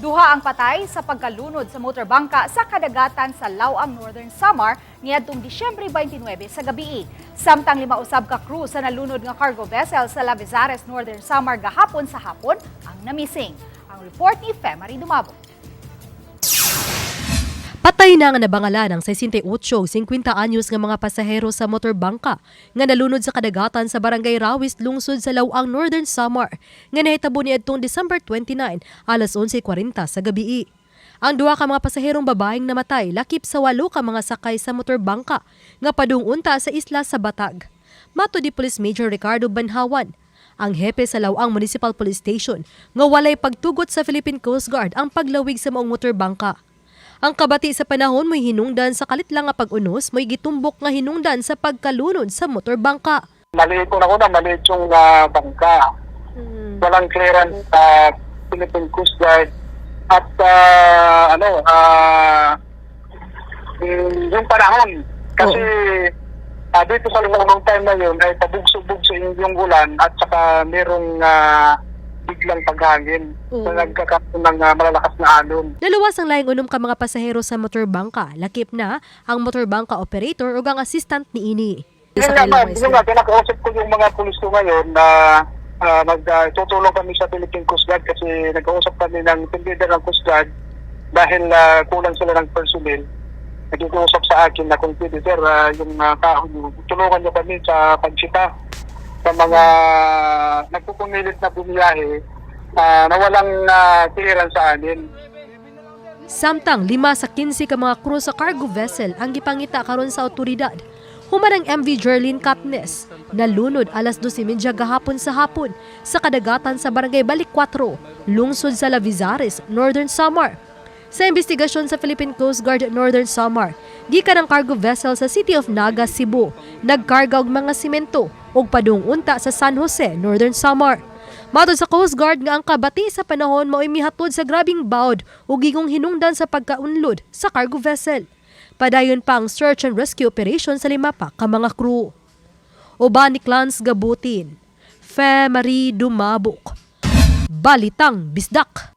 Duha ang patay sa pagkalunod sa motorbangka sa kadagatan sa Lawang Northern Samar niadtong Disyembre 29 sa gabi. Samtang lima usab ka crew sa nalunod nga cargo vessel sa Lavizares Northern Samar gahapon sa hapon ang namising. Ang report ni Femari Dumabo. Patay na nga nabangala ng 68 50 anyos nga mga pasahero sa motorbangka nga nalunod sa kadagatan sa barangay Rawis lungsod sa Lawang Northern Samar nga nahitabo niadtong December 29 alas 11:40 sa gabi. Ang duha ka mga pasaherong babaeng namatay lakip sa walo ka mga sakay sa motorbangka nga padung-unta sa isla sa Batag. Mato di Police Major Ricardo Banhawan, ang hepe sa Lawang Municipal Police Station nga walay pagtugot sa Philippine Coast Guard ang paglawig sa maong motorbangka. Ang kabati sa panahon mo'y hinungdan sa kalit lang nga pag-unos mo'y gitumbok nga hinungdan sa pagkalunod sa motorbangka. Maliit ko na una, maliit yung ah, bangka. Walang clearance sa Philippine Coast Guard. At ah, ano, mm, yung panahon. Kasi ah, dito sa lumang time na yun ay pabugso-bugso yung, ulan at saka merong ah, biglang paghangin Oo. na nagkakaroon ng ah, malalakas na alon. Naluwas ang laing unom ka mga pasahero sa motorbangka. Lakip na ang motorbangka operator o ang assistant ni ini. Yun nga, ma'am, yun nga, pinakausap ko yung mga pulis ko ngayon na uh, magtutulong kami sa Philippine Coast Guard kasi nag-uusap kami ng team leader ng Coast Guard dahil ah, kulang sila ng personnel. Nag-uusap sa akin na kung pwede sir, ah, yung uh, kahoy, tulungan niyo kami sa pagsita sa mga nagpupumilit na bumiyahe ah, na walang uh, clearance sa amin. Samtang lima sa 15 ka mga crew sa cargo vessel ang gipangita karon sa otoridad. Human ang MV Jerlyn Katnes, nalunod alas 12.30 gahapon sa hapon sa kadagatan sa barangay Balik 4, lungsod sa Lavizares, Northern Samar. Sa investigasyon sa Philippine Coast Guard Northern Samar, gikan ang cargo vessel sa City of Naga, Cebu, nagkarga og mga simento ug padung-unta sa San Jose, Northern Samar. Matod sa Coast Guard nga ang kabati sa panahon mao mihatod sa grabing bawd ug gigong hinungdan sa pagkaunlod sa cargo vessel. Padayon pa ang search and rescue operation sa lima pa ka mga crew. Uban ni Clans Gabutin, Fe Marie Dumabok, Balitang Bisdak.